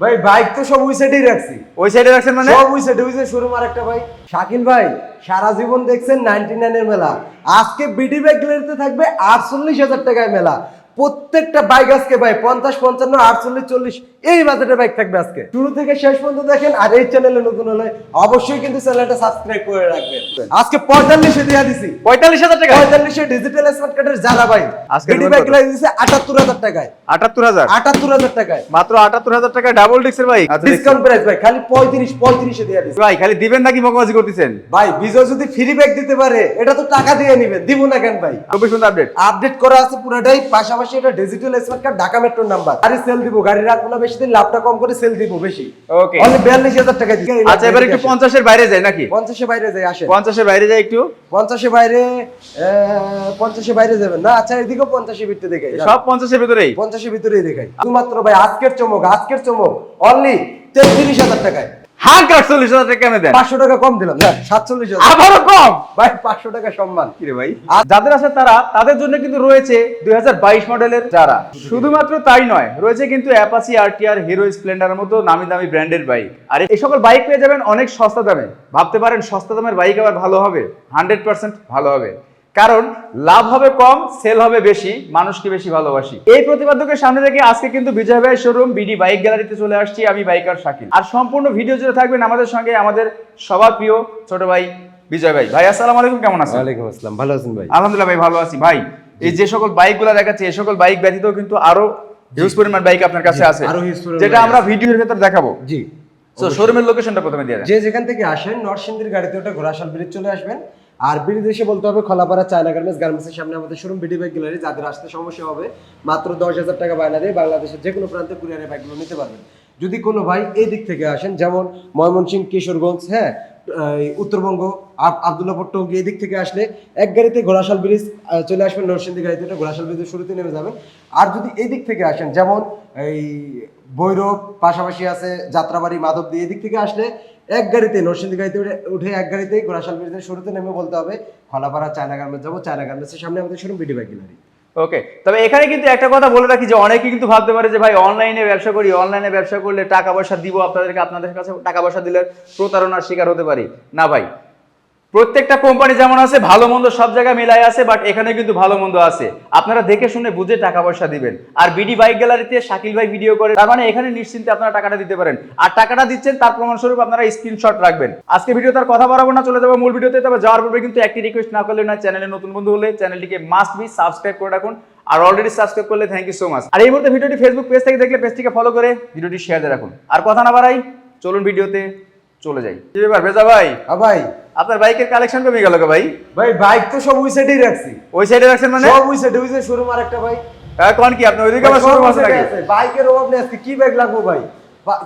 ভাই বাইক তো সব ওই সাইডেই রাখছি। ওই সাইডে রাখছেন মানে? সব ওই সাইডে ওই যে শোরুম আর একটা ভাই। শাকিল ভাই সারা জীবন দেখছেন নাইনটি নাইনের মেলা। আজকে বিডি বাইক গ্যালারিতে থাকবে আটচল্লিশ হাজার টাকায় মেলা। প্রত্যেকটা বাইক আজকে ভাই পঞ্চাশ পঞ্চান্ন আটচল্লিশ চল্লিশ। এই বাজেটের বাইক থাকবে আজকে। শুরু থেকে শেষ পর্যন্ত দেখেন আর এই চ্যানেলে নতুন হলে অবশ্যই কিন্তু চ্যানেলটা সাবস্ক্রাইব করে রাখবেন। আজকে পঁয়তাল্লিশে দিয়ে দিছি। পঁয়তাল্লিশ হাজার টাকা? পঁয়তাল্লিশে ডিজিটাল স্মার্ট কার্ডের যারা ভাই আজকে বাইক? গ্যালারি দিছে আটাত্তর হাজার টাকায়। আটাত্তর হাজার? আটাত্তর হাজার টাকায়। মাত্র আটাত্তর হাজার টাকা ডাবল ডিক্সের ভাই ডিসকাউন্ট প্রাইস ভাই খালি পঁয়ত্রিশ পঁয়ত্রিশে দিয়ে দিছি। ভাই খালি দিবেন নাকি মকবাজি করতেছেন? ভাই বিজয় যদি ফ্রি ব্যাগ দিতে পারে এটা তো টাকা দিয়ে নিবেন দিব না কেন ভাই? চব্বিশ ঘণ্টা আপডেট আপডেট করা আছে পুরোটাই পাশাপাশি এটা ডিজিটাল স্মার্ট কার্ড ঢাকা মেট্রোর নাম্বার গাড়ি সেল দিব গাড়ি রাখব না বেশি দিন লাভটা কম করে সেল দিব বেশি। ওকে অনলি বিয়াল্লিশ হাজার টাকা দিই আচ্ছা এবার একটু পঞ্চাশের বাইরে যায় নাকি? পঞ্চাশে বাইরে যায় আসে পঞ্চাশের বাইরে যায় একটু? পঞ্চাশে বাইরে 50 এর বাইরে যাবেন। না আচ্ছা এদিকে 50 এর ভিতরে দেখাই। সব পঞ্চাশের ভিতরেই? পঞ্চাশের ভিতরেই দেখাই। শুধুমাত্র ভাই আজকের চমক আজকের চমক। অনলি তেত্রিশ হাজার টাকায়। হাঁ আটচল্লিশ হাজার টাকা দেন? পাঁচশো টাকা কম দিলাম সাতচল্লিশ আবারও কম? ভাই পাঁচশো টাকা সম্মান। কিরে ভাই? যাদের আছে তারা তাদের জন্য কিন্তু রয়েছে দুই হাজার বাইশ মডেলের যারা। শুধুমাত্র তাই নয় রয়েছে কিন্তু অ্যাপাসি আরটিআর হিরো স্প্লেন্ডারের মতো নামি দামি ব্র্যান্ডের বাইক। আর এই সকল বাইক পেয়ে যাবেন অনেক সস্তা দামে। ভাবতে পারেন সস্তা দামের বাইক আবার ভালো হবে হান্ড্রেড পার্সেন্ট ভালো হবে। কারণ লাভ হবে কম সেল হবে বেশি মানুষকে বেশি ভালোবাসি। এই প্রতিপাদ্যকে সামনে রেখে আজকে কিন্তু বিজয় ভাই শোরুম বিডি বাইক গ্যালারিতে চলে আসছি আমি বাইকার শাকিল। আর সম্পূর্ণ ভিডিও জুড়ে থাকবেন আমাদের সঙ্গে আমাদের সবার প্রিয় ছোট ভাই বিজয় ভাই। ভাই আসসালামু আলাইকুম কেমন আছেন? ওয়ালাইকুম আসসালাম ভালো আছেন ভাই? আলহামদুলিল্লাহ ভাই ভালো আছি। ভাই এই যে সকল বাইকগুলো দেখাচ্ছে এই সকল বাইক ব্যতীত কিন্তু আরও হিউজ পরিমাণ বাইক আপনার কাছে আছে। যেটা আমরা ভিডিওর ভেতর দেখাবো। জি তো শোরুমের লোকেশনটা প্রথমে দিয়ে যে যেখান থেকে আসেন নরসিংদীর গাড়িতে ওটা ঘোড়াশাল ব্রিজ চলে আসবেন। আর এসে বলতে হবে, খোলাপাড়া চায়না গার্মেন্টস গার্মেন্টসের সামনে আমাদের শোরুম বিডি বাইক গ্যালারি যাদের আসতে সমস্যা হবে, মাত্র দশ হাজার টাকা বায়না দিয়ে বাংলাদেশের যে কোনো প্রান্তে কুরিয়ারে বাইকগুলো নিতে পারবেন। যদি কোনো ভাই এই দিক থেকে আসেন, যেমন ময়মনসিংহ, কিশোরগঞ্জ হ্যাঁ উত্তরবঙ্গ, আব- আবদুল্লাপুর, টঙ্গী, এই দিক থেকে আসলে এক গাড়িতে ঘোড়াশাল ব্রিজ চলে আসবেন নরসিংদী গাড়িতে ওটা ঘোড়াশাল ব্রিজের শুরুতে নেমে যাবেন। আর যদি এই দিক থেকে আসেন, যেমন এই ভৈরব পাশাপাশি আছে যাত্রাবাড়ি, মাধবদী, এই দিক থেকে আসলে এক গাড়িতে, নরসিংদী গাড়িতে উঠে- এক গাড়িতে ঘোড়াশাল ব্রিজের শুরুতে নেমে বলতে হবে, খলাপাড়া চায়না গার্মেন্টস যাব চায়না গার্মেন্টসের সামনে আমাদের শুরু বিডি বাইক গ্যালারি ওকে তবে এখানে কিন্তু একটা কথা বলে রাখি যে অনেকে কিন্তু ভাবতে পারে যে ভাই অনলাইনে ব্যবসা করি, অনলাইনে ব্যবসা করলে টাকা পয়সা দিব আপনাদেরকে, আপনাদের কাছে টাকা পয়সা দিলে প্রতারণার শিকার হতে পারি। না ভাই প্রত্যেকটা কোম্পানি যেমন আছে, ভালো মন্দ সব জায়গায় মিলাই আছে বাট এখানে কিন্তু ভালো মন্দ আছে। আপনারা দেখে শুনে বুঝে টাকা পয়সা দিবেন। আর বিডি বাইক গ্যালারিতে শাকিল ভাই ভিডিও করে, তার মানে এখানে নিশ্চিন্তে আপনারা টাকাটা দিতে পারেন। আর টাকাটা দিচ্ছেন, তার প্রমাণস্বরূপ আপনারা স্ক্রিনশট রাখবেন। আজকে ভিডিও তার কথা বাড়াবো না, চলে যাব মূল ভিডিওতে তবে যাওয়ার পূর্বে কিন্তু একটি রিকোয়েস্ট না করলে না চ্যানেলে নতুন বন্ধু হলে চ্যানেলটিকে মাস্ট বি সাবস্ক্রাইব করে রাখুন। আর অলরেডি সাবস্ক্রাইব করলে থ্যাংক ইউ সো মাচ আর এই মুহূর্তে ভিডিওটি ফেসবুক পেজ থেকে দেখলে পেজটিকে ফলো করে ভিডিওটি শেয়ার দিয়ে রাখুন। আর কথা না বাড়াই, চলুন ভিডিওতে চলে যাই। কি ব্যাপার, ভেজা ভাই? হ্যাঁ ভাই। আপনার বাইকের কালেকশন কমে গেল ভাই। ভাই বাইক তো সব ওই সাইডেই রাখছি। ওই সাইডে রাখছেন মানে? সব ওই সাইডে ওই যে শোরুম আর একটা ভাই কোন কি? আপনি ওইদিকে আবার শোরুম আছে বাইকের অভাব নেই আজকে কি বাইক লাগবো ভাই?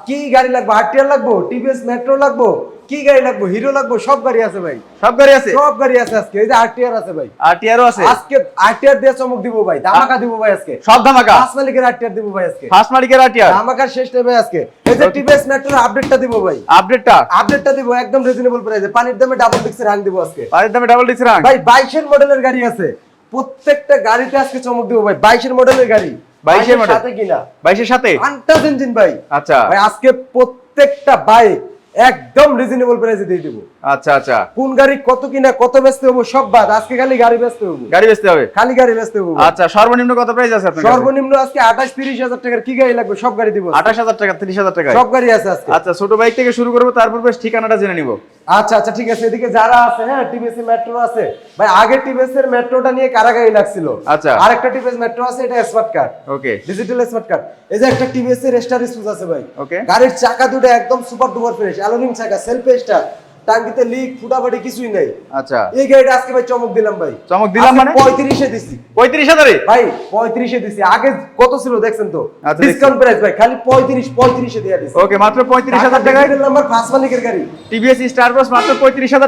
কি গাড়ি লাগবে? আরটিআর লাগবো? টিভিএস মেট্রো লাগবো? কি গাড়ি লাগবো? হিরো লাগবো? সব গাড়ি আছে ভাই। সব গাড়ি আছে? সব গাড়ি আছে আজকে। এই যে আরটিআর আছে ভাই। আর টিআরও আছে? আজকে আরটিআর দিয়ে চমক দিব ভাই। ধামাকা দিব ভাই আজকে। সব ধামাকা? পাঁচ মালিকের আরটিআর দিব ভাই আজকে। ফার্স্ট মালিকের আর টিআর ধামাকার শেষ নেবে আজকে। এই যে টিভিএস মেট্রোর আপডেটটা দিব ভাই। আপডেটটা আপডেটটা দিব একদম রিজনেবল প্রাইসে পানির দামে ডাবল ডিক্সের হাং দিব আজকে। পানির দামে ডাবল ডিক্স রাং ভাই বাইশের মডেলের গাড়ি আছে। প্রত্যেকটা গাড়িতে আজকে চমক দিব ভাই। বাইশের মডেলের গাড়ি। 22 এর model? সাথে কিনা? বাইশের সাথে? আন্টাস ইঞ্জিন ভাই। আচ্ছা। ভাই আজকে প্রত্যেকটা বাইক একদম রিজনেবল প্রাইসে দিয়ে দিব। আচ্ছা আচ্ছা। কোন গাড়ি কত কিনা কত বেচতে হব সব বাদ। আজকে খালি গাড়ি বেচতে হব। গাড়ি বেচতে হবে? খালি গাড়ি বেচতে হব। আচ্ছা সর্বনিম্ন কত প্রাইস আছে আপনার সর্বনিম্ন আজকে আঠাশ তিরিশ হাজার টাকার কি গাড়ি লাগবে সব গাড়ি দিব। আঠাশ হাজার টাকা তিরিশ হাজার টাকা সব গাড়ি আছে আজকে। আচ্ছা ছোট বাইক থেকে শুরু করব তারপর বেশ ঠিকানাটা জেনে নিব। আচ্ছা আচ্ছা ঠিক আছে। এদিকে যারা আছে হ্যাঁ টিভিএস মেট্রো আছে। ভাই আগে টিভিএস এর মেট্রোটা নিয়ে কারাগারি লাগছিল? আচ্ছা। আরেকটা টিভিএস মেট্রো আছে এটা smart card okay digital smart card এই যে একটা টিভিএস এর স্টার স্পুজ আছে ভাই। Okay. গাড়ির চাকা দুটো একদম সুপার ডুপার ফ্রেশ অ্যালুমিনিয়াম চাকা সেলফ স্টার টাঙ্কিতে লিক ফুটাফাটি কিছুই নেই। আচ্ছা। এই গাড়িটা আজকে ভাই চমক দিলাম ভাই। চমক দিলাম মানে? পঁয়ত্রিশে দিছি। পঁয়ত্রিশ হাজারে? ভাই পঁয়ত্রিশে দিছি। আগে কত ছিল দেখছেন তো? আচ্ছা, ডিসকাউন্ট প্রাইস ভাই খালি পঁয়ত্রিশ পঁয়ত্রিশে দিয়ে দিছি। ওকে মাত্র পঁয়ত্রিশ হাজার টাকায়? নাম্বার ফার্স্ট মালিকের গাড়ি। টিভিএস স্টার প্লাস মাত্র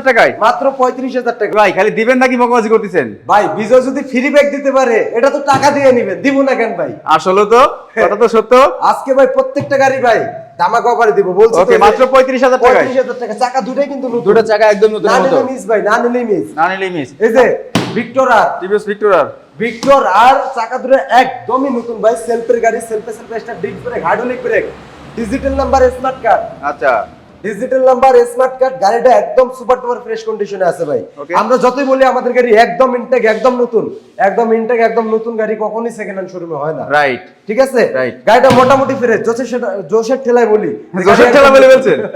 টাকায়? মাত্র টাকা। ভাই খালি দিবেন নাকি মকবাজি করতেছেন? ভাই বিজয় যদি ফ্রি ব্যাগ দিতে পারে এটা তো টাকা দিয়ে নিবেন। দিব না কেন ভাই? আসলে তো কথা তো সত্য। আজকে ভাই প্রত্যেকটা গাড়ি ভাই ধামাকা অফারে দিব। বলছি ওকে মাত্র 35000 টাকা 35000 টাকা চাকা দুটোই কিন্তু নতুন। দুটো চাকা একদম নতুন না নিলে মিস ভাই না নিলে মিস না নিলে মিস এই যে ভিক্টর আর টিভিএস ভিক্টোরার ভিক্টর আর চাকা দুটো একদমই নতুন ভাই সেলফের গাড়ি সেলফে সেলফে start disc brake hydraulic brake digital number smart card আচ্ছা। ডিজিটাল নাম্বার স্মার্ট কার্ড গাড়িটা একদম সুপার টুপার ফ্রেশ কন্ডিশনে আছে ভাই। আমরা যতই বলি আমাদের গাড়ি একদম ইনটেক একদম নতুন একদম ইনটেক একদম নতুন গাড়ি কখনোই সেকেন্ড হ্যান্ড শোরুমে হয় না। রাইট ঠিক আছে? রাইট গাড়িটা মোটামুটি ফ্রেশ জোশের জোশের ঠেলায় বলি। জোশের ঠেলা বলে বলছেন?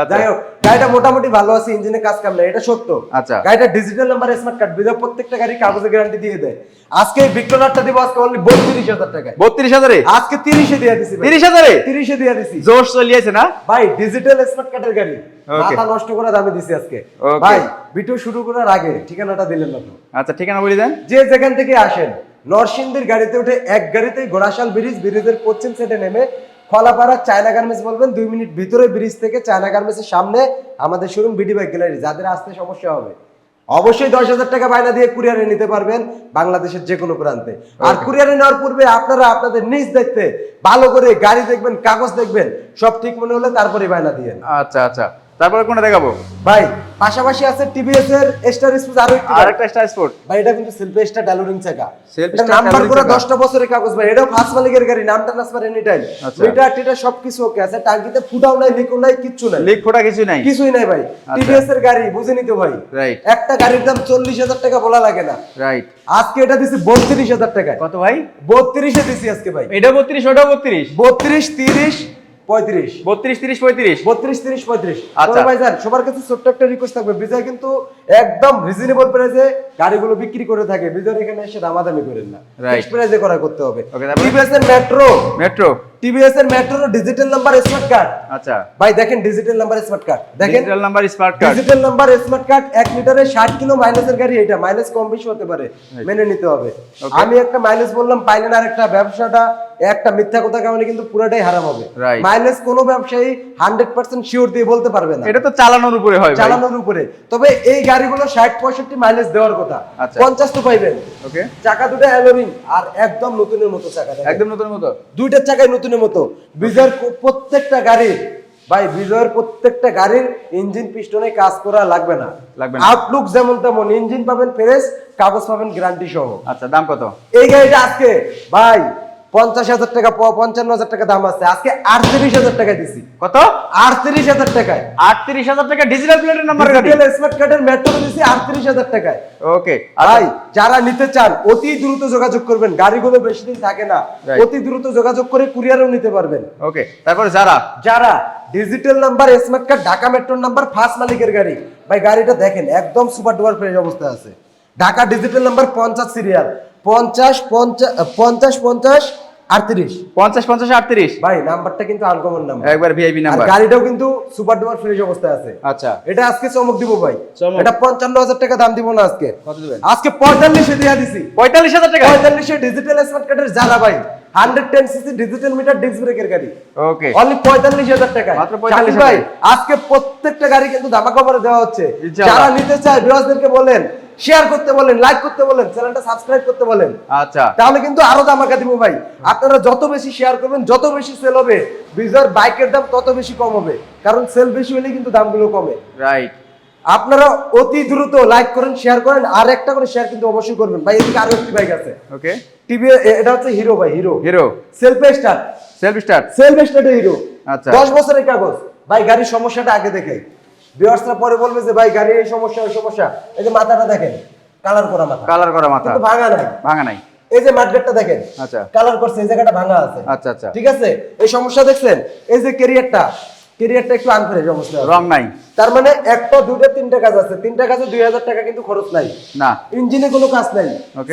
আচ্ছা। যাই হোক গাড়িটা মোটামুটি ভালো আছে ইঞ্জিনে কাজ কাম নাই এটা সত্য। আচ্ছা। গাড়িটা ডিজিটাল নাম্বার স্মার্ট কার্ড বিধা প্রত্যেকটা গাড়ি কাগজে গ্যারান্টি দিয়ে দেয়। আজকে ভিক্টোরারটা দিব আজকে অনলি বত্রিশ হাজার টাকায়। বত্রিশ হাজারে? আজকে তিরিশে দিয়ে দিছি তিরিশ হাজারে? তিরিশে দিয়ে দিছি। জোশ চলিয়েছে না? ভাই ডিজিটাল স্মার্ট কার্ডের গাড়ি। মাথা নষ্ট করে দামে দিছি আজকে। ভাই ভিডিও শুরু করার আগে ঠিকানাটা দিলেন না আচ্ছা ঠিকানা বলে দেন। যে যেখান থেকে আসেন নরসিংদীর গাড়িতে উঠে এক গাড়িতেই গোড়াশাল ব্রিজ ব্রিজের পশ্চিম সাইডে নেমে খলাপাড়া চায়না গার্মেন্টস বলবেন দুই মিনিট ভিতরে ব্রিজ থেকে চায়না গার্মেন্টসের সামনে আমাদের শোরুম বিডি বাইক গ্যালারি যাদের আসতে সমস্যা হবে। অবশ্যই দশ হাজার টাকা বায়না দিয়ে কুরিয়ারে নিতে পারবেন বাংলাদেশের যে কোনো প্রান্তে। আর কুরিয়ারে নেওয়ার পূর্বে আপনারা আপনাদের নিজ দেখতে ভালো করে গাড়ি দেখবেন কাগজ দেখবেন সব ঠিক মনে হলে তারপরে বায়না দিয়ে আচ্ছা আচ্ছা। তারপরে কোনটা দেখাবো? ভাই পাশাপাশি আছে টিভিএস এর স্টার স্পোর্টস আরও একটি আর। একটা স্টার স্পোর্ট ভাই এটা কিন্তু সেলফ স্টার ডালোরিং চাকা এটা নাম্বার করে চাকা। 10টা বছরের কাগজ ভাই এটাও ফার্স্ট মালিকের গাড়ি নাম ট্রান্সফার এনি টাইম আচ্ছা। মিটার টিটার সবকিছু ওকে আছে। টাঙ্কিতে ফুটাও নাই লিকও নাই কিচ্ছু নাই। লিক ফোটা কিছু নাই। কিছুই নাই ভাই। টিভিএস এর গাড়ি বুঝে নিতে ভাই। রাইট একটা গাড়ির দাম চল্লিশ হাজার টাকা বলা লাগে না। রাইট আজকে এটা দিছি বত্রিশ হাজার টাকায়। কত ভাই? বত্রিশে দিছি আজকে ভাই। এটা বত্রিশ ওটা বত্রিশ। বত্রিশ তিরিশ পঁয়ত্রিশ। বত্রিশ তিরিশ পঁয়ত্রিশ? বত্রিশ তিরিশ পঁয়ত্রিশ। আচ্ছা। ভাইজান সবার কাছে ছোট্ট একটা রিকোয়েস্ট থাকবে। বিজয় কিন্তু একদম রিজনেবল প্রাইসে গাড়িগুলো বিক্রি করে থাকে। বিজয় এখানে এসে দামাদামি করেন না. প্রাইসে করা করতে হবে। মেট্রো মেট্রো টিভিএস এর metro digital number smart card আচ্ছা। ভাই দেখেন ডিজিটাল নাম্বার স্মার্ট কার্ড দেখেন digital number smart card digital number smart card এক লিটারে ষাট কিলো মাইলেজের গাড়ি এটা। মাইলেজ কম বেশি হতে পারে মেনে নিতে হবে। আমি একটা মাইলেজ বললাম পাইলেন আর একটা ব্যবসাটা একটা মিথ্যা কথা কারণে কিন্তু পুরাটাই হারাম হবে। মাইলেজ কোনো ব্যবসায়ী হান্ড্রেড পার্সেন্ট শিওর দিয়ে বলতে পারবে না। এটা তো চালানোর উপরে হয় চালানোর উপরে। তবে এই গাড়িগুলো ষাট পঁয়ষট্টি মাইলেজ দেওয়ার কথা। আচ্ছা। পঞ্চাশ তো পাইবেন। ওকে চাকা দুটো অ্যালোরিং আর একদম নতুনের মতো চাকা একদম নতুন মতো? দুইটার চাকায় নতুনের মতো। বিজয়ের প্রত্যেকটা গাড়ির ভাই বিজয়ের প্রত্যেকটা গাড়ির ইঞ্জিন পিস্টনে কাজ করা লাগবে না। লাগবে। আউটলুক যেমন তেমন ইঞ্জিন পাবেন ফ্রেশ কাগজ পাবেন গ্যারান্টি সহ। আচ্ছা দাম কত? এই গাড়িটা আজকে ভাই পঞ্চাশ হাজার টাকা পঞ্চান্ন হাজার টাকা দাম আছে। আজকে আটত্রিশ হাজার টাকা দিছি। কত? আটত্রিশ হাজার টাকায়। আটত্রিশ হাজার টাকা ডিজিটাল প্লেটের নাম্বার গাড়ি স্মার্ট কার্ডের মেট্রো দিছি আটত্রিশ হাজার টাকায়। ওকে ভাই যারা নিতে চান অতি দ্রুত যোগাযোগ করবেন। গাড়িগুলো বেশি দিন থাকে না। অতি দ্রুত যোগাযোগ করে কুরিয়ারও নিতে পারবেন। ওকে তারপরে যারা? যারা? Digital number smart card Dhaka মেট্রোর নাম্বার ফার্স্ট মালিকের গাড়ি। ভাই গাড়িটা দেখেন একদম সুপার ডুপার ফ্রেশ অবস্থায় আছে। ঢাকা ডিজিটাল নাম্বার পঞ্চাশ সিরিয়াল পঞ্চাশ পঞ্চাশ পঞ্চাশ আটত্রিশ। পঞ্চাশ পঞ্চাশ আটত্রিশ? ভাই নাম্বারটা কিন্তু আনকমন নাম্বার একবার ভিআইপি নাম্বার। গাড়িটাও কিন্তু সুপার ডুপার ফ্রেশ অবস্থায় আছে। আচ্ছা। এটা আজকে চমক দিব ভাই। এটা পঞ্চান্ন হাজার টাকা দাম দিব না আজকে। কত দিবেন? আজকে পঁয়তাল্লিশে দিয়ে দিছি। পঁয়তাল্লিশ হাজার টাকা? পঁয়তাল্লিশে ডিজিটাল স্মার্ট কার্ডের জ্বালা ভাই। Hundred ten CC digital meter disc ব্রেকের গাড়ি। ওকে অনলি পঁয়তাল্লিশ হাজার টাকা মাত্র 45,000 ভাই আজকে প্রত্যেকটা গাড়ি কিন্তু ধামা কভারে দেওয়া হচ্ছে। যারা নিতে চায় বিরাজদেরকে বলেন শেয়ার করতে বলেন লাইক করতে বলেন চ্যানেলটা সাবস্ক্রাইব করতে বলেন। আচ্ছা। তাহলে কিন্তু আরও ধামাকা দিব ভাই। আপনারা যত বেশি শেয়ার করবেন যত বেশি সেল হবে বিজয়ের বাইকের দাম তত বেশি কম হবে। কারণ সেল বেশি হলে কিন্তু দামগুলো কমে। রাইট আপনারা অতি দ্রুত লাইক করেন শেয়ার করেন আর একটা করে শেয়ার কিন্তু অবশ্যই করবেন। ভাই এদিকে আরও একটি বাইক আছে। ওকে টিভি এটা হচ্ছে হিরো ভাই Hero Hero self start self start self স্টার্টে Hero আচ্ছা। দশ বছরের কাগজ। ভাই গাড়ির সমস্যাটা আগে দেখে ভিউয়ার্সরা পরে বলবে যে ভাই গাড়ির এই সমস্যা ওই সমস্যা। এই যে মাথাটা দেখেন কালার করা মাথা। কালার করা মাথা। কিন্তু ভাঙা নাই। ভাঙা নাই। এই যে মাঠগেটটা দেখেন আচ্ছা। কালার করছে এই জায়গাটা ভাঙা আছে। আচ্ছা আচ্ছা। ঠিক আছে? এই সমস্যা দেখছেন? এই যে ক্যারিয়ারটা ক্যারিয়ারটা একটু আনফ্রেশ অবস্থা রং নাই। তার মানে একটা দুটো তিনটা কাজ আছে। তিনটা কাজে দুই হাজার টাকা কিন্তু খরচ নাই। না। ইঞ্জিনে কোনো কাজ নাই.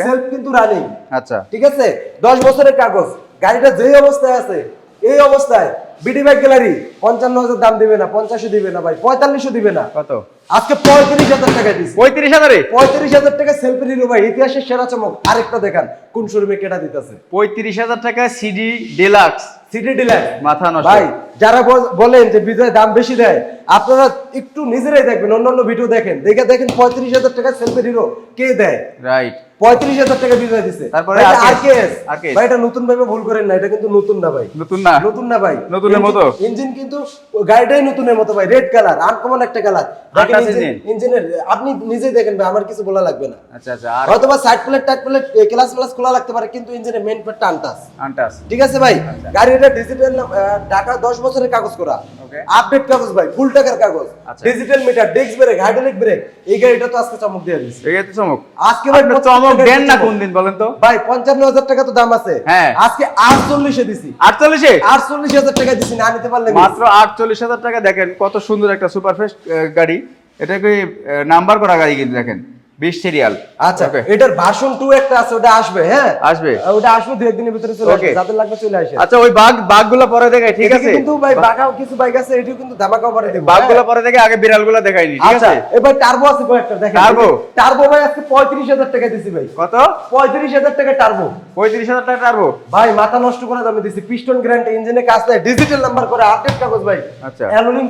সেলফ কিন্তু রানিং আচ্ছা। ঠিক আছে? দশ বছরের কাগজ। গাড়িটা যেই অবস্থায় আছে এই অবস্থায় বিডি ব্যাগ গ্যালারি পঞ্চান্ন হাজার দাম দিবে না পঞ্চাশে দিবে না ভাই পঁয়তাল্লিশও দিবে না। কত? আজকে পঁয়ত্রিশ হাজার টাকা দিচ্ছে পঁয়ত্রিশ হাজারে? পঁয়ত্রিশ হাজার টাকা সেলফি নিল ভাই ইতিহাসের সেরা চমক। আরেকটা দেখান কোন শোরুমে কেটা দিতেছে? পঁয়ত্রিশ হাজার টাকা সিডি ডিলাক্স সিটি ডিলার মাথা নষ্ট। ভাই যারা বলেন যে বিজয় দাম বেশি দেয় আপনারা একটু নিজেরাই দেখবেন অন্যান্য ভিডিও দেখেন। দেখে দেখেন পঁয়ত্রিশ হাজার টাকা সেলফি হিরো কে দেয়? রাইট পঁয়ত্রিশ হাজার টাকা বিজয় দিছে। তারপরে RKS ভাই এটা নতুন ভাবে ভুল করেন না এটা কিন্তু নতুন না ভাই। নতুন না। নতুন না ভাই। নতুনের মতো? ইঞ্জিন কিন্তু গাড়িটাই নতুনের মতো ভাই রেড কালার আনকমন একটা কালার। ইঞ্জিনের আপনি নিজেই দেখেন ভাই আমার কিছু বলা লাগবে না। আচ্ছা আচ্ছা হয়তো বা side plate tight plate class plus খোলা লাগতে পারে কিন্তু ইঞ্জিনের মেইন প্লেটটা আনটাস আন্টাস ঠিক আছে ভাই? গাড়ির এটা ডিজিটাল ঢাকা দশ বছরের কাগজ করা। আপডেট কাগজ ভাই ফুল টাকার কাগজ। Digital meter disc brake hydraulic brake এই গাড়িটা তো আজকে চমক দিয়ে এই তো চমক। আজকে ভাই চমক দেন না কোন দিন বলেন তো। ভাই পঞ্চান্ন হাজার টাকা তো দাম আছে। হ্যাঁ। আজকে আটচল্লিশে দিছি। আটচল্লিশে? আটচল্লিশ হাজার টাকা দিছি না নিতে পারলে মাত্র আটচল্লিশ হাজার টাকা দেখেন কত সুন্দর একটা সুপার ফেস্ট গাড়ি। এটাকে নাম্বার করা গাড়ি কিন্তু দেখেন। বিশ সিরিয়াল আচ্ছা এটার টু একটা আছে ওটা আসবে হ্যাঁ? আসবে। ওটা আসবে একদিনের ভিতরে চলে আসবে যাদের লাগবে চলে আসে। আচ্ছা ওই বাঘ বাঘগুলো পরে দেখাই ঠিক আছে? কিন্তু ভাই বাঘাও কিছু বাইক আছে এটিও কিন্তু ধামাকা পরে দেবো বাঘগুলো পরে দেখে আগে বিড়ালগুলো দেখাইনি ঠিক আচ্ছা আছে? এবার টার্বো আছে কয়েকটা দেখেন। Turbo? টার্বো ভাই আজকে পঁয়ত্রিশ হাজার টাকা দিছি ভাই। কত? পঁয়ত্রিশ হাজার টাকা টার্বো পঁয়ত্রিশ হাজার টাকা টারবো ভাই মাথা নষ্ট করে দামে দিছি পিস্টন গ্র্যান্ড ইঞ্জিনে কাজ নাই ডিজিটাল নাম্বার করে আপডেট কাগজ ভাই। আচ্ছা।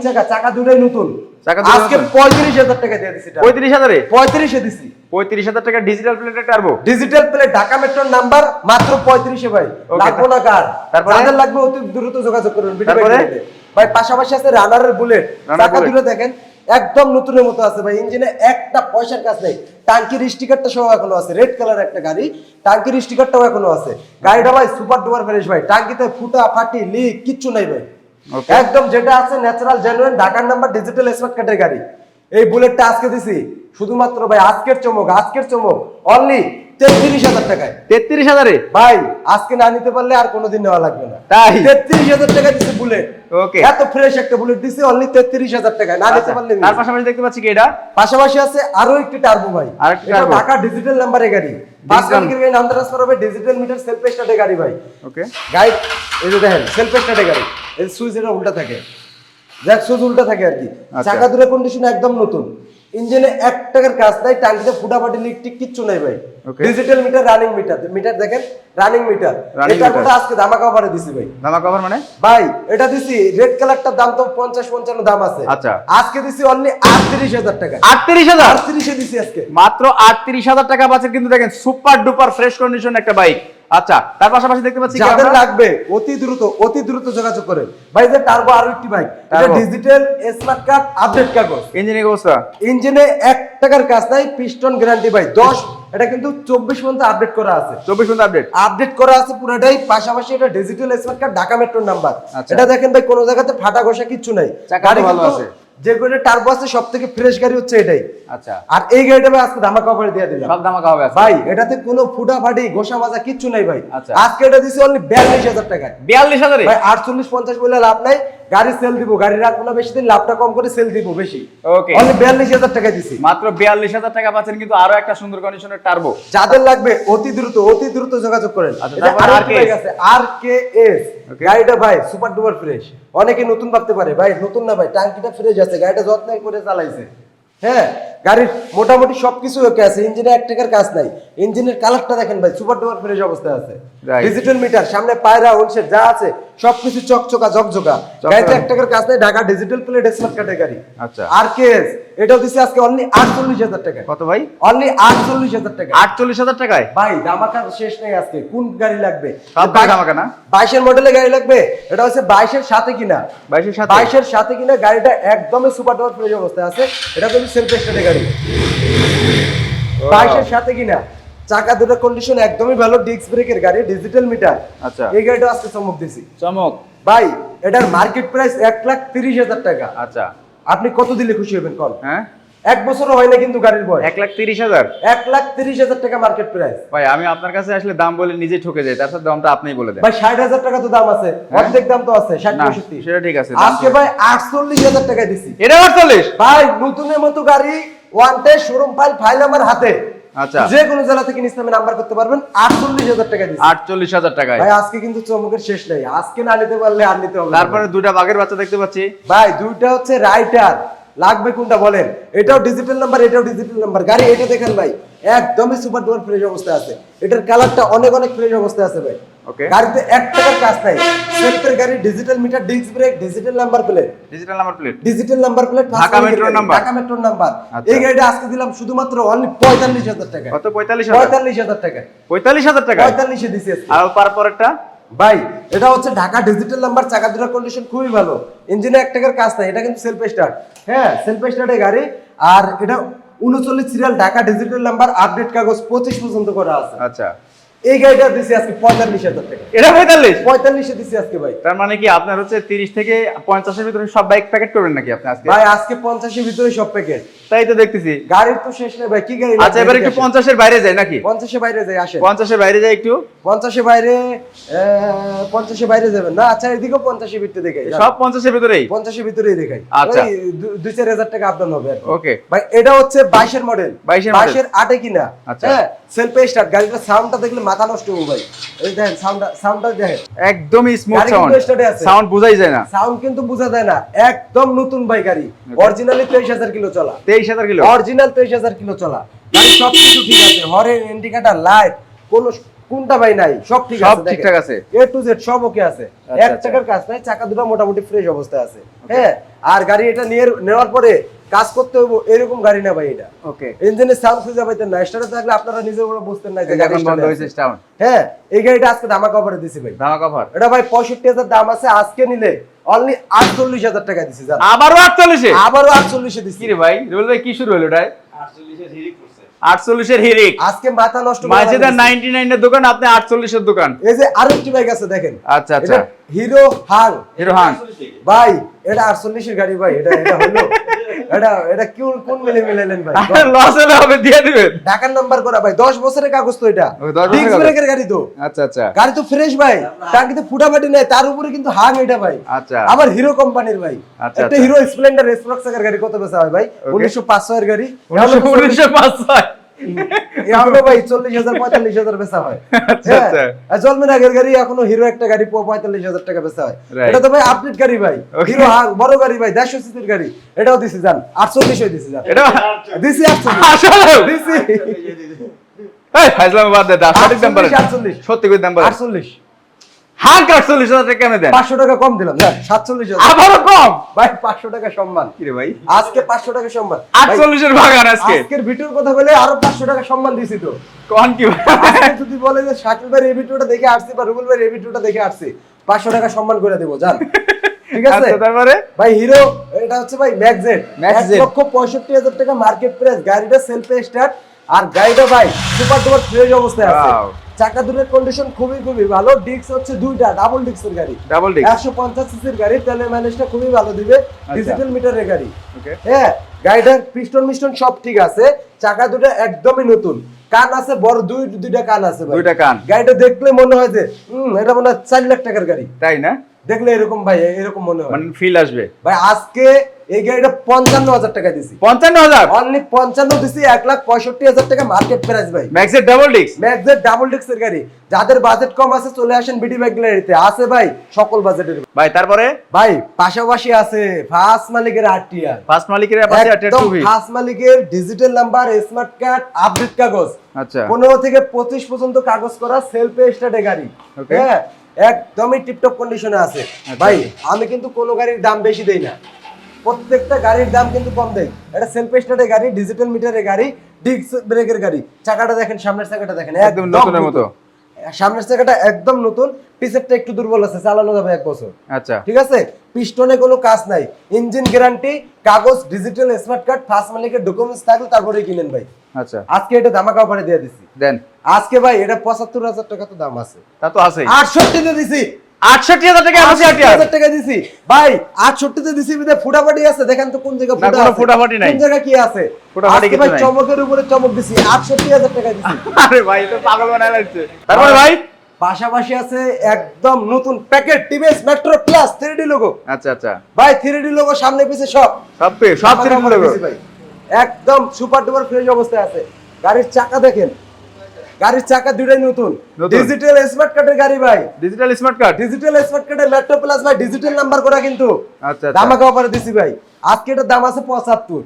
চাকা চাকা দুটাই নতুন। আজকে পঁয়ত্রিশ হাজার টাকা দিয়ে দিছি পঁয়ত্রিশ হাজারে? পঁয়ত্রিশে দিছি। পঁয়ত্রিশ হাজার টাকা ডিজিটাল প্লেটের টারবো ডিজিটাল প্লে ঢাকা মেট্রোর নাম্বার মাত্র পঁয়ত্রিশে ভাই। লাগবো না কার? তারপরে? লাগবে অতি দ্রুত যোগাযোগ করুন বিটি তারপরে? বাইক নিতে। ভাই পাশাপাশি আছে রানারের বুলেট Runner চাকা দেখেন একদম নতুনের মতো আছে ভাই ইঞ্জিনে একটা পয়সার কাজ নেই। টাঙ্কির স্টিকারটা সহ এখনও আছে রেড কালার একটা গাড়ি। টাঙ্কির স্টিকারটাও এখনও আছে। গাড়িটা ভাই সুপার ডুপার ফ্রেশ ভাই। টাঙ্কিতে ফুটা ফাটি লিক কিচ্ছু নাই ভাই. একদম যেটা আছে ন্যাচারাল জেনুইন ঢাকার নাম্বার ডিজিটাল স্মার্ট কার্ডের গাড়ি এই বুলেটটা আজকে দিছি। শুধুমাত্র ভাই, আজকের চমক আজকের চমক। অনলি তেত্রিশ হাজার টাকায়। তেত্রিশ হাজারে? ভাই আজকে না নিতে পারলে আর কোনোদিন নেওয়া লাগবে না। তাই? তেত্রিশ হাজার টাকা দিছে বুলেট। Okay. এত ফ্রেশ একটা বুলেট দিছে অনলি তেত্রিশ হাজার টাকায়। না নিতে পারলে আচ্ছা, তার পাশাপাশি দেখতে পাচ্ছি কি এটা? পাশাপাশি আছে আরও একটি টার্বো ভাই। এটা। ঢাকা ডিজিটাল নাম্বারের গাড়ি। পাঁচ। তারিখের গাড়ি নাম ট্রান্সফার হবে ডিজিটাল মিটার সেলফ স্টার্টের গাড়ি ভাই। ওকে। গাইড এই যে দেখেন সেলফ স্টার্টের গাড়ি। এই সুইচ এটা উল্টা থাকে। যাক সুইচ উল্টা থাকে আর কি। আচ্ছা। চাকা দুটো কন্ডিশন একদম নতুন। ইঞ্জিনে এক টাকার কাজ নাই টাঙ্কিতে ফুটাফাটি লিক টিক কিচ্ছু নাই ভাই। Digital meter running meter meter দেখেন রানিং মিটার এটা। কোটা আজকে ধামাকা অফারে দিছি ভাই। জামা কভার মানে? ভাই এটা দিছি রেড কালারটার দাম তো পঞ্চাশ পঞ্চান্ন দাম আছে। আচ্ছা। আজকে দিছি অনলি আটত্রিশ হাজার টাকা। আটত্রিশ হাজার? আটত্রিশে দিছি আজকে। মাত্র আটত্রিশ হাজার টাকা পাচ্ছে কিন্তু দেখেন সুপার ডুপার ফ্রেশ কন্ডিশন একটা বাইক আচ্ছা তার পাশাপাশি দেখতে পাচ্ছি যাদের লাগবে অতি দ্রুত অতি দ্রুত যোগাযোগ করেন ভাই যে টার্বো আরও একটি বাইক এটা। ডিজিটাল স্মার্ট কার্ড আপডেট কাগজ ইঞ্জিনিয়ারিং অবস্থা। ইঞ্জিনে এক টাকার কাজ নাই পিস্টন গ্যারান্টি ভাই দশ এটা কিন্তু চব্বিশ পর্যন্ত আপডেট করা আছে। চব্বিশ ঘণ্টা আপডেট আপডেট করা আছে পুরোটাই পাশাপাশি এটা ডিজিটাল স্মার্ট কার্ড ঢাকা মেট্রোর নাম্বার আচ্ছা। এটা দেখেন ভাই কোনো জায়গাতে ফাটা ঘষা কিচ্ছু নাই। গাড়ি ভালো আছে। যে করে টার্বো আছে সব থেকে ফ্রেশ গাড়ি হচ্ছে এটাই। আচ্ছা। আর এই গাড়িটা ভাই আজকে ধামাকা অফারে দিয়ে দিলাম। সব ধামাকা হবে ভাই এটাতে কোনো ফুটাফাটি ঘোষা ঘষা মাজা কিচ্ছু নাই ভাই। আচ্ছা। আজকে এটা দিছি অনলি বিয়াল্লিশ হাজার টাকায়। বিয়াল্লিশ হাজার ভাই আটচল্লিশ পঞ্চাশ বলে লাভ নাই। গাড়ি সেল দিব গাড়ি রাখব না বেশি দিন লাভটা কম করে সেল দিব বেশি। Okay. অনলি বিয়াল্লিশ হাজার টাকা দিছি। মাত্র বিয়াল্লিশ হাজার টাকা পাচ্ছেন কিন্তু আরও একটা সুন্দর কন্ডিশনের টার্বো যাদের লাগবে অতি দ্রুত অতি দ্রুত যোগাযোগ করেন। আরও কে এস গাড়িটা ভাই সুপার ডুপার ফ্রেশ অনেকে নতুন ভাবতে পারে ভাই নতুন না ভাই টাঙ্কিটা ফ্রেশ আছে গাড়িটা যত্ন করে চালাইছে। হ্যাঁ গাড়ির মোটামুটি সবকিছু ওকে আছে ইঞ্জিনে এক টাকার কাজ নাই। ইঞ্জিনের কালারটা দেখেন ভাই সুপার ডুপার ফ্রেশ অবস্থায় আছে। ডিজিটাল মিটার সামনে পায়রা উনসে যা আছে সবকিছু চকচকা ঝকঝকা। গাড়িতে এক টাকার কাজ নাই ঢাকা ডিজিটাল প্লেট স্মার্ট কার্ডের গাড়ি আচ্ছা। আর কে এস এটাও দিচ্ছে আজকে অনলি আটচল্লিশ হাজার টাকা কত ভাই? অনলি আটচল্লিশ হাজার টাকা আটচল্লিশ হাজার টাকায়? ভাই ধামাকা শেষ নেই আজকে। কোন গাড়ি লাগবে? ধামাকা না? বাইশের মডেলের গাড়ি লাগবে? এটা হচ্ছে বাইশের সাথে কিনা। বাইশের সাথে? বাইশের সাথে কিনা গাড়িটা একদমই সুপার ডুপার ফ্রেশ অবস্থায় আছে। এটা কিন্তু সেলফ স্টার্টের গাড়ি। বাইশের সাথে কিনা? চাকা দুটো কন্ডিশন একদমই ভালো ডিস্ক ব্রেকের গাড়ি ডিজিটাল মিটার আচ্ছা। এই গাড়িটা আজকে চমক দিছি। চমক। ভাই এটার মার্কেট প্রাইস এক লাখ তিরিশ হাজার টাকা। আচ্ছা। আপনি কত দিলে খুশি হবেন কল? হ্যাঁ? এক বছরও হয় না কিন্তু গাড়ির বয়স। এক লাখ তিরিশ হাজার? এক লাখ তিরিশ হাজার টাকা মার্কেট প্রাইস ভাই আমি আপনার কাছে আসলে দাম বলে নিজেই ঠকে যাই তার সাথে দামটা আপনিই বলে দেন। ভাই ষাট হাজার টাকা তো দাম আছে অর্ধেক দাম তো আছে ষাট পঁয়ষট্টি। সেটা ঠিক আছে, আজকে ভাই আটচল্লিশ হাজার টাকা দিছি। এটা আটচল্লিশ? ভাই নতুনের মতো গাড়ি ওয়ান টে শোরুম ফাইল ফাইল আমার হাতে। আচ্ছা। যে কোনো জেলা থেকে নিস্তামে নাম্বার করতে পারবেন। আটচল্লিশ হাজার টাকা দিচ্ছি। আটচল্লিশ হাজার টাকা ভাই আজকে কিন্তু চমকের শেষ নাই। আজকে না নিতে পারলে আর নিতে হবে তারপরে দুইটা বাঘের বাচ্চা দেখতে পাচ্ছি। ভাই দুইটা হচ্ছে রাইটার। লাগবে কোনটা বলেন? এটাও ডিজিটাল নাম্বার এটাও ডিজিটাল নাম্বার গাড়ি এটা দেখেন ভাই একদমই সুপার ডুপার ফ্রেশ অবস্থায় আছে। এটার কালারটা অনেক অনেক ফ্রেশ অবস্থায় আছে ভাই. গাড়িতে এক টাকার কাজ নাই। সেলফের গাড়ি digital meter disc brake digital number plate digital number plate digital number plate Dhaka মেট্রোর নাম্বার। ঢাকা মেট্রোর নাম্বার। এই গাড়িটা আজকে দিলাম শুধুমাত্র অনলি পঁয়তাল্লিশ হাজার টাকা। কত? পঁয়তাল্লিশ হাজার। পঁয়তাল্লিশ হাজার টাকা। পঁয়তাল্লিশ হাজার টাকা? পঁয়তাল্লিশে দিছি আজকে। আর পরপরেরটা? ভাই এটা হচ্ছে ঢাকা ডিজিটাল নাম্বার চাকা দুটার কন্ডিশন খুবই ভালো। ইঞ্জিনে এক টাকার কাজ নাই এটা কিন্তু সেলফ স্টার্ট হ্যাঁ সেলফ স্টার্টের গাড়ি। আর এটা উনচল্লিশ serial Dhaka digital number update কাগজ পঁচিশ পর্যন্ত করা আছে। আচ্ছা। এই গাড়িটা দিছি আজকে পঁয়তাল্লিশ হাজার টাকা। এটা পঁয়তাল্লিশ? পঁয়তাল্লিশে দিছি আজকে ভাই। তার মানে কি আপনার হচ্ছে তিরিশ থেকে পঞ্চাশের ভিতরে সব বাইক প্যাকেট করবেন নাকি আপনি আজকে? ভাই আজকে পঞ্চাশের ভিতরে সব প্যাকেট তাই তো দেখতেছি। গাড়ির তো শেষ নেই ভাই কি গাড়ি আচ্ছা এবার একটু পঞ্চাশের বাইরে যায় নাকি? পঞ্চাশে বাইরে যাই আসে পঞ্চাশের বাইরে যায় একটু। পঞ্চাশে বাইরে আহ, পঞ্চাশে বাইরে যাবেন। না আচ্ছা এদিকেও পঞ্চাশের ভিতরে দেখাই। সব পঞ্চাশের ভিতরেই? পঞ্চাশের ভিতরেই দেখাই। আচ্ছা। ওই দু- দুই চার হাজার টাকা আপডাউন হবে ওকে ভাই এটা হচ্ছে বাইশের মডেল। 22 এর model। বাইশের আটে কিনা। আচ্ছা। হ্যাঁ সেলফে স্টার্ট গাড়িটার সাউন্ডটা দেখলে মাথা নষ্ট হবে ভাই। এই দেখেন সাউন্ডটা সাউন্ডটা দেখেন। একদমই স্মুথ সাউন্ড সাউন্ড বোঝাই যায় না। সাউন্ড কিন্তু বোঝা যায় না। একদম নতুন ভাই গাড়ি। অরিজিনালি তেইশ হাজার কিলো চলা। তেইশ হাজার কিলো? অরিজিনাল তেইশ হাজার কিলো চলা। সব কিছু ঠিক আছে। হরেন ইন্ডিকেটার লাইট কোন কোনটা ভাই নাই? সব ঠিক আছে ঠিকঠাক আছে। এ টু জেড সব ওকে আছে। আচ্ছা, এক আচ্ছা। চাকার কাজ নাই চাকা দুটো মোটামুটি ফ্রেশ অবস্থায় আছে। হ্যাঁ আর গাড়ি এটা নিয়ে নেওয়ার পরে কাজ করতে হবে এরকম গাড়ি না ভাই এটা। ওকে ইঞ্জিনের সাউন্ড খুঁজে পাইতেন না স্টার্টে থাকলে আপনারা নিজে ওরা বুঝতেন না যে গাড়ি বন্ধ আছে। স্টাউন। হ্যাঁ এই গাড়িটা আজকে ধামাকা অফারে দিছি ভাই। ধামা কভার এটা ভাই পঁয়ষট্টি হাজার দাম আছে আজকে নিলে অনলি আটচল্লিশ হাজার টাকা দিছি জান। আবারও আটচল্লিশে? আবারও আটচল্লিশে দিছি। কি রে ভাই রুবেল ভাই কি শুরু হলো এটাই আটচল্লিশের হিরিক আজকে মাথা নষ্ট করে মাঝেদা দিছি। নাইনটি নাইনের দোকান আপনি আটচল্লিশের দোকান। এই যে আরেকটি বাইক আছে দেখেন। আচ্ছা আচ্ছা। হিরো হাং হিরো হাং ভাই এটা আটচল্লিশের গাড়ি ভাই এটা এটা হলো এটা এটা কোন কোন মিলে মিলাইলেন ভাই? লস হলে হবে দিয়ে দিবেন। ঢাকার নাম্বার করা ভাই 10 বছরের কাগজ তো এটা। ডিস্ক ব্রেকের গাড়ি তো। আচ্ছা আচ্ছা। গাড়ি তো ফ্রেশ ভাই তার কিন্তু ফুটাফাটি নাই তার উপরে কিন্তু হাং এটা ভাই। আচ্ছা। আবার হিরো কোম্পানির ভাই। আচ্ছা, আচ্ছা। একটা হিরো স্প্লেন্ডার এসপ্রক্সার গাড়ি কত বেচা হয় ভাই? 1905 এর গাড়ি। 1905 হ্যাঁ? গাড়ি পঁয়তাল্লিশ হাজার টাকা বেচা হয়। এটা তো ভাই গাড়ি ভাই। হিরো বড় গাড়ি ভাই গাড়ি। এটাও যান যান নাম্বার সত্যি দাম আটচল্লিশ। হাং আটচল্লিশ হাজার টাকা কেমনে দেন? পাঁচশো টাকা কম দিলাম সাতচল্লিশ আবারও কম? ভাই পাঁচশো টাকা সম্মান। কি রে ভাই? আজকে পাঁচশো টাকা সম্মান। আটচল্লিশের বাগান আজকে। আজকের ভিডিওর কথা বলে আরও পাঁচশো টাকা সম্মান দিছি তো। কোন কি যদি বলে যে শাকিল ভাই এই ভিডিওটা দেখে আসছি বা রুবুল ভাই এই ভিডিওটা দেখে আসছি পাঁচশো টাকা সম্মান করে দেবো জান। ঠিক আছে? আচ্ছা তারপরে? ভাই হিরো এটা হচ্ছে ভাই ম্যাগজেট Max লক্ষ পঁয়ষট্টি হাজার টাকা মার্কেট প্রাইস গাড়িটা সেলফে স্টার্ট আর গাড়িটা ভাই সুপার ডুপার ফ্রেশ অবস্থায় আছে. চাকা দুটোর কন্ডিশন খুবই খুবই ভালো। ডিস্ক হচ্ছে দুইটা ডাবল ডিস্কের গাড়ি। ডাবল ডিক একশো পঞ্চাশ সিসির গাড়ি তেলের মাইলেজটা খুবই ভালো দিবে। আচ্ছা। ডিজিটাল মিটারের গাড়ি। ওকে হ্যাঁ গাড়িটার পিস্টন মিস্টন সব ঠিক আছে। চাকা দুটো একদমই নতুন। কান আছে বড় দুই দুইটা কান আছে ভাই। দুইটা কান। গাড়িটা দেখলে মনে হয় যে হুম এটা মনে হয় চার লাখ টাকার গাড়ি। তাই না? দেখলে এরকম ভাই এরকম মনে হয়। মানে ফিল আসবে। ভাই আজকে এই গাড়িটা পঞ্চান্ন হাজার টাকা দিছি। পঞ্চান্ন হাজার অনলি পঞ্চান্ন দিছি এক লাখ পঁয়ষট্টি হাজার টাকা মার্কেট প্রাইস ভাই। ম্যাক্সের ডাবল ডিক্স ম্যাক্সের ডাবল ডিস্কের গাড়ি। যাদের বাজেট কম আছে চলে আসেন বিডি বাইক গ্যালারিতে আছে ভাই সকল বাজেটের ভাই তারপরে? ভাই পাশাপাশি আছে ফার্স্ট মালিকের আরটিআর ফার্স্ট মালিকের একদম ফার্স্ট মালিকের digital number smart card update কাগজ। আচ্ছা। পনেরো থেকে পঁচিশ পর্যন্ত কাগজ করা সেলফ স্টার্টে গাড়ি. হ্যাঁ একদমই টিপটপ কন্ডিশনে আছে। আচ্ছা। ভাই আমি কিন্তু কোনো গাড়ির দাম বেশি দেই না। প্রত্যেকটা গাড়ির দাম কিন্তু কম দেয়। এটা সেলফ স্টার্টের গাড়ি ডিজিটাল মিটারের গাড়ি ডিস্ক ব্রেকের গাড়ি। চাকাটা দেখেন সামনের চাকাটা দেখেন একদম নতুনের মতো। সামনের চাকাটা একদম নতুন পিছেরটা একটু দুর্বল আছে চালানো যাবে এক বছর। আচ্ছা। ঠিক আছে? পিস্টনে কোনো কাজ নাই। ইঞ্জিন গ্যারান্টি কাগজ ডিজিটাল স্মার্ট কার্ড ফার্স্ট মালিকের ডকুমেন্টস থাকলে তারপরে কিনেন ভাই। আচ্ছা। আজকে এটা ধামাকা অফারে দিয়ে দিছি। দেন। আজকে ভাই এটা পঁচাত্তর হাজার টাকা তো দাম আছে। তা তো আছেই। আটষট্টিতে দিছি। আটষট্টি হাজার টাকা আটষট্টি হাজার টাকা দিছি। ভাই আটষট্টিতে দিছি বিদে ফুটাফাটি আছে। দেখেন তো কোন জায়গায় ফুটা ফুটাফাটি নাই। কোন জায়গায় কি আছে? ফুটাফাটি আজকে ভাই চমকের উপরে চমক দিছি। আটষট্টি হাজার টাকা দিছি। আরে ভাই তো পাগল বানায় লাগছে। তারপরে ভাই? পাশাপাশি আছে একদম নতুন packet TVS metro plus three D logo আচ্ছা আচ্ছা। ভাই থ্রি ডি লোগো সামনে পিছে সব। সব পেয়ে সব অফারে ভাই। একদম সুপার ডুপার ফ্রেশ অবস্থায় আছে। গাড়ির চাকা দেখেন। গাড়ির চাকা দুটাই নতুন। ডিজিটাল স্মার্ট কার্ডের গাড়ি ভাই। Digital smart card digital smart কার্ডের মেট্রো প্লাস ভাই ডিজিটাল নাম্বার করা কিন্তু। আচ্ছা আচ্ছা। ধামাকা অফারে দিছি ভাই। আজকে এটার দাম আছে পঁচাত্তর।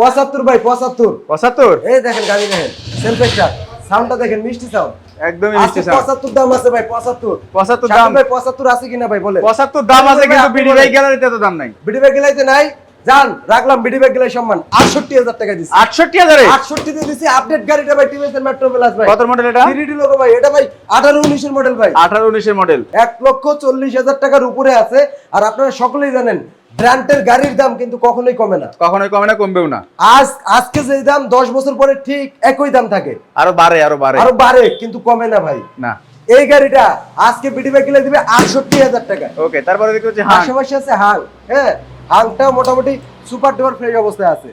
পঁচাত্তর ভাই পঁচাত্তর। পঁচাত্তর? এই দেখেন গাড়ি দেখেন সেলফ স্টার্ট সাউন্ডটা দেখেন মিষ্টি সাউন্ড একদমই মিষ্টি সাউন্ড পঁচাত্তর দাম আছে ভাই পঁচাত্তর। পঁচাত্তর শাকিব দাম? ভাই পঁচাত্তর আছে কিনা ভাই বলে পঁচাত্তর দাম আছে কিন্তু বিডি ভাই গ্যালারিতে তো দাম নাই। বিডি ভাই গেলাইতে নাই। যান রাখলাম বিডি ব্যাগ গেলে সম্মান। আটষট্টি হাজার টাকা দিচ্ছি আটষট্টি হাজারে? আটষট্টি দিয়ে দিচ্ছি আপডেট গাড়িটা ভাই টিভিএস মেট্রো প্লাস ভাই। কত মডেল এটা? থ্রি লোগো ভাই এটা ভাই আঠারো উনিশের মডেল ভাই। আঠারো উনিশের মডেল এক লক্ষ চল্লিশ হাজার টাকার উপরে আছে। আর আপনারা সকলেই জানেন ব্র্যান্ডের গাড়ির দাম কিন্তু কখনোই কমে না। কখনোই কমে না কমবেও না। আজ আজকে যে দাম দশ বছর পরে ঠিক একই দাম থাকে। আরও বাড়ে আরও বাড়ে। আরও বাড়ে কিন্তু কমে না ভাই। না। এই গাড়িটা আজকে বিডি ব্যাগ কিনে দিবে আটষট্টি হাজার টাকায়। ওকে তারপরে দেখতে পাচ্ছি হ্যাঁ পাশাপাশি আছে হাং হ্যাঁ? হাংটা মোটামুটি সুপার ডুপার ফ্রেশ অবস্থায় আছে।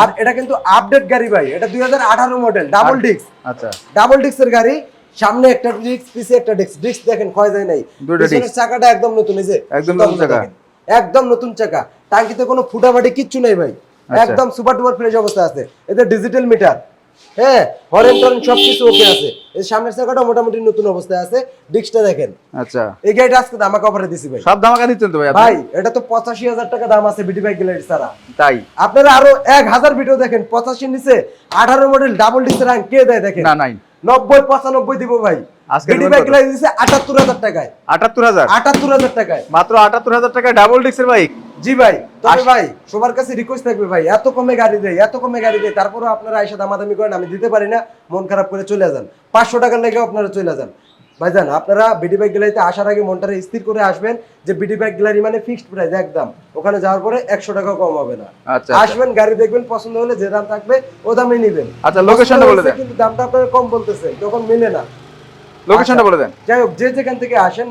আর এটা কিন্তু আপডেট গাড়ি ভাই এটা দুই হাজার আঠারো মডেল ডাবল ডিস্ক আচ্ছা। ডাবল ডিস্কের গাড়ি সামনে একটা ডিস্ক পিছে একটা ডিস্ক ডিস্ক দেখেন ক্ষয় যায় নাই। পিছনের চাকাটা একদম নতুন এই যে একদম নতুন চাকা। একদম নতুন চাকা। টাঙ্কিতে কোনো ফুটাফাটি কিচ্ছু নেই ভাই। আচ্ছা। একদম সুপার ডুপার ফ্রেশ অবস্থায় আছে। এতে ডিজিটাল মিটার হ্যাঁ হরেন টরেন সবকিছু ওকে আছে। এই সামনের চাকাটা মোটামুটি নতুন অবস্থায় আছে। ডিস্কটা দেখেন। আচ্ছা। এই গাড়িটা আজকে অফারে দিছি ভাই। সব ধামাকা দিচ্ছেন তো ভাই ভাই এটা তো পঁচাশি হাজার টাকা দাম আছে বিটি বাইক গ্যালারি ছাড়া। তাই? আপনারা আরও এক হাজার ভিডিও দেখেন পঁচাশি নিচে আঠারো মডেল ডাবল ডিসের কে দেয় দেখেন? না নাই। নব্বই পঁচানব্বই দিব ভাই। বিডি বাইক কত? দিছে আটাত্তর হাজার টাকায়। আটাত্তর হাজার? আটাত্তর হাজার টাকায়। মাত্র আটাত্তর হাজার ডাবল ডিক্সের বাইক জি ভাই তবে ভাই সবার কাছে রিকোয়েস্ট থাকবে ভাই এত কমে গাড়ি দেয় এত কমে গাড়ি দেয় তারপরে আপনারা এসে দামাদামি করেন আমি দিতে পারি না মন খারাপ করে চলে যান। পাঁচশো টাকার লেগে আপনারা চলে যান। ভাইজান আপনারা বিডি বাইক গ্যালারিতে আসার আগে মনটারে স্থির করে আসবেন যে বিডি বাইক গ্যালারি মানে ফিক্সড প্রাইস একদম। ওখানে যাওয়ার পরে একশো টাকা কম হবে না। আচ্ছা আচ্ছা। আসবেন গাড়ি দেখবেন পছন্দ হলে যে দাম থাকবে ও দামে নিবেন। আচ্ছা, লোকেশনটা বলে দেন। কিন্তু দামটা আপনারা কম বলতেছে তখন মিলে না। লোকেশনটা বলে দেন। যাই হোক যে যেখান থেকে আসেন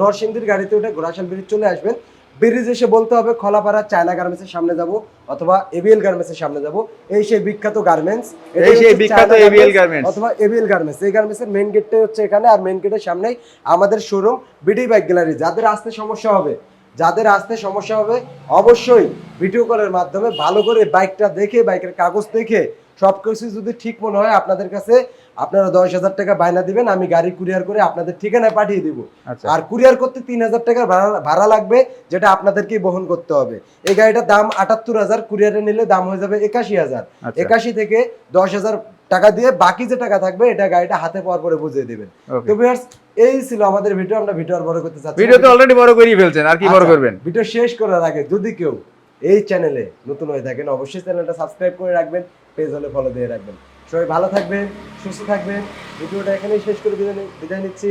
নরসিংদীর গাড়িতে উঠে ঘোড়াশাল ব্রিজ চলে আসবেন ব্রিজ এসে বলতে হবে খোলাপাড়া চায়না গার্মেন্টসের সামনে যাব অথবা এবিএল গার্মেন্টসের সামনে যাব। এই সেই বিখ্যাত গার্মেন্টস। এই সেই বিখ্যাত ABL গার্মেন্টস। অথবা এবিএল গার্মেন্টস। এই গার্মেন্টসের মেইন গেটটাই হচ্ছে এখানে আর মেইন গেটের সামনেই আমাদের শোরুম বিডি বাইক গ্যালারি যাদের আসতে সমস্যা হবে যাদের আসতে সমস্যা হবে অবশ্যই ভিডিও কলের মাধ্যমে ভালো করে বাইকটা দেখে বাইকের কাগজ দেখে সবকিছু যদি ঠিক মনে হয় আপনাদের কাছে আপনারা দশ হাজার টাকা বায়না দিবেন আমি গাড়ি কুরিয়ার করে আপনাদের ঠিকানায় পাঠিয়ে দিব। আচ্ছা। আর কুরিয়ার করতে তিন হাজার টাকার ভাড়া লাগবে যেটা আপনাদেরকেই বহন করতে হবে। এই গাড়িটার দাম আটাত্তর হাজার কুরিয়ারে নিলে দাম হয়ে যাবে একাশি হাজার। আচ্ছা। একাশি থেকে দশ হাজার টাকা দিয়ে বাকি যে টাকা থাকবে এটা গাড়িটা হাতে পাওয়ার পরে বুঝিয়ে দেবেন। তো viewers, এই ছিল আমাদের ভিডিও আমরা ভিডিও আর বড় করতে চাচ্ছি ভিডিও তো অলরেডি বড় করেই ফেলছেন আর কি বড় আচ্ছা, করবেন? ভিডিও শেষ করার আগে যদি কেউ এই চ্যানেলে নতুন হয়ে থাকেন অবশ্যই চ্যানেলটা সাবস্ক্রাইব করে রাখবেন পেজ হলে ফলো দিয়ে রাখবেন। সবাই ভালো থাকবেন সুস্থ থাকবেন ভিডিওটা এখানেই শেষ করে বিদায় নিচ্ছি।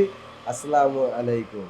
আসসালামু আলাইকুম।